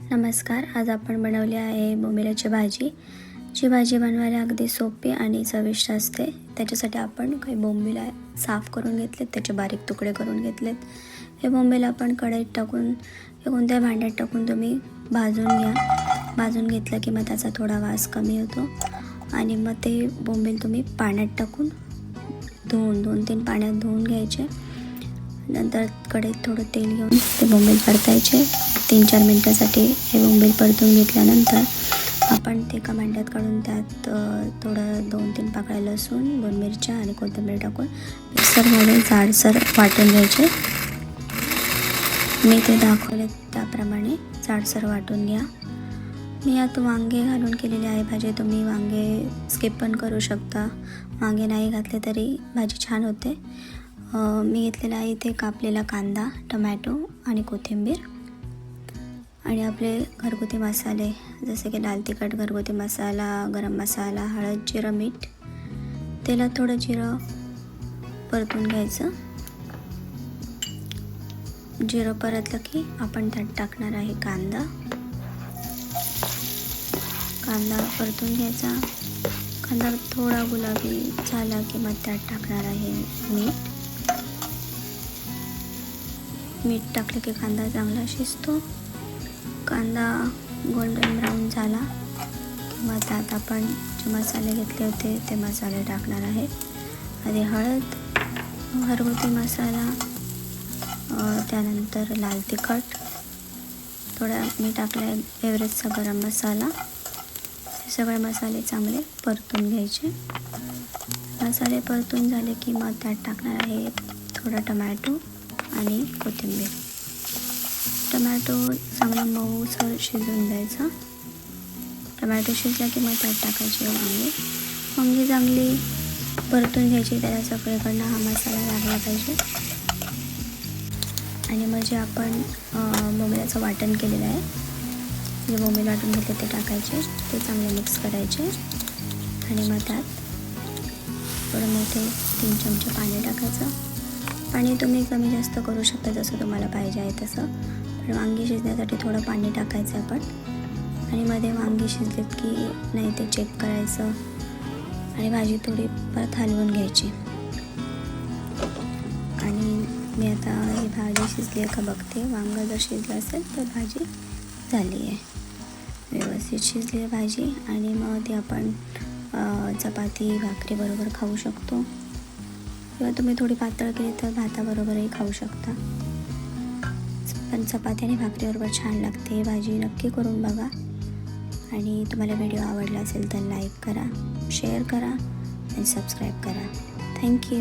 नमस्कार आज आपण बनवली आहे बोंबिलाची भाजी. जी भाजी बनवायला अगदी सोपी आणि चविष्ट असते. त्याच्यासाठी आपण काही बोंबीला साफ करून घेतलेत त्याचे बारीक तुकडे करून घेतलेत. हे बोंबील आपण कढईत टाकून हे कोणत्या भांड्यात टाकून तुम्ही भाजून घ्या. भाजून घेतलं की मग त्याचा थोडा वास कमी होतो. आणि मग ते बोंबील तुम्ही पाण्यात टाकून धुवून दोन तीन पाण्यात धुवून घ्यायचे. नंतर कडे थोडं तेल घेऊन ते बोंबील परतायचे. तीन चार मिनटासाठी हे बोंबील परतून घेतल्यानंतर आपण ते एका भांड्यात काढून त्यात थोडं दोन तीन पाकळ्या लसूण दोन मिरच्या आणि कोथिंबीर टाकून मिक्सरमध्ये जाडसर वाटून घ्यायचे. मी ते दाखवले त्याप्रमाणे जाडसर वाटून घ्या. मी यात वांगे घालून केलेली आहे भाजी. तुम्ही वांगे स्किप पण करू शकता. वांगे नाही घातले तरी भाजी छान होते. मी घेतलेला आहे इथे कापलेला कांदा टमॅटो आणि कोथिंबीर. आणि आपले घरगुती मसाले जसे की लाल तिखट घरगुती मसाला गरम मसाला हळद जिरं मीठ. तेलात थोडं जिरं परतून घ्यायचं. जिरं परतलं की आपण त्यात टाकणार आहे कांदा. कांदा परतून घ्यायचा. कांदा थोडा गुलाबी झाला की मग त्यात टाकणार आहे मीठ. मीठ टाकलं की कांदा चांगला शिजतो. कांदा गोल्डन ब्राऊन झाला. किंवा त्यात आपण जे मसाले घेतले होते ते मसाले टाकणार आहे. आधी हळद घरगुती मसाला त्यानंतर लाल तिखट. थोडा मी टाकला आहे एव्हरेजचा गरम मसाला. हे सगळे मसाले चांगले परतून घ्यायचे. मसाले परतून झाले की मग त्यात टाकणार आहे थोडा टमॅटो. आणि कोथिंबीर. टमॅटो चांगला मऊसर शिजवून द्यायचा. टमॅटो शिजला की मग त्यात टाकायचे वांगे. वांगी चांगली परतून घ्यायची त्याला सगळीकडनं हा मसाला लागला पाहिजे. आणि मग जे आपण अं, वाटण केलेलं आहे जे बोंबील वाटून घेतले ते टाकायचे ते चांगले मिक्स करायचे. आणि मग त्यात थोडं मोठे तीन चमचे पाणी टाकायचं. पाणी तुम्ही कमी जास्त करू शकता जसं तुम्हाला पाहिजे आहे तसं. पण वांगी शिजण्यासाठी थोडं पाणी टाकायचं आपण. आणि मध्ये वांगी शिजलीत की नाही ते चेक करायचं. आणि भाजी थोडी परत हलवून घ्यायची. आणि मी आता ही भाजी शिजली आहे का बघते. वांगं जर शिजलं असेल तर भाजी झाली आहे. व्यवस्थित शिजली आहे भाजी. आणि मग ती आपण चपाती चपाती भाकरीबरोबर खाऊ शकतो. किंवा तुम्ही थोडी पातळ केली तर भाताबरोबरही खाऊ शकता. पण चपाती आणि भाकरीबरोबर छान लागते. ही भाजी नक्की करून बघा. आणि तुम्हाला व्हिडिओ आवडला असेल तर लाईक करा शेअर करा आणि सबस्क्राईब करा. थँक्यू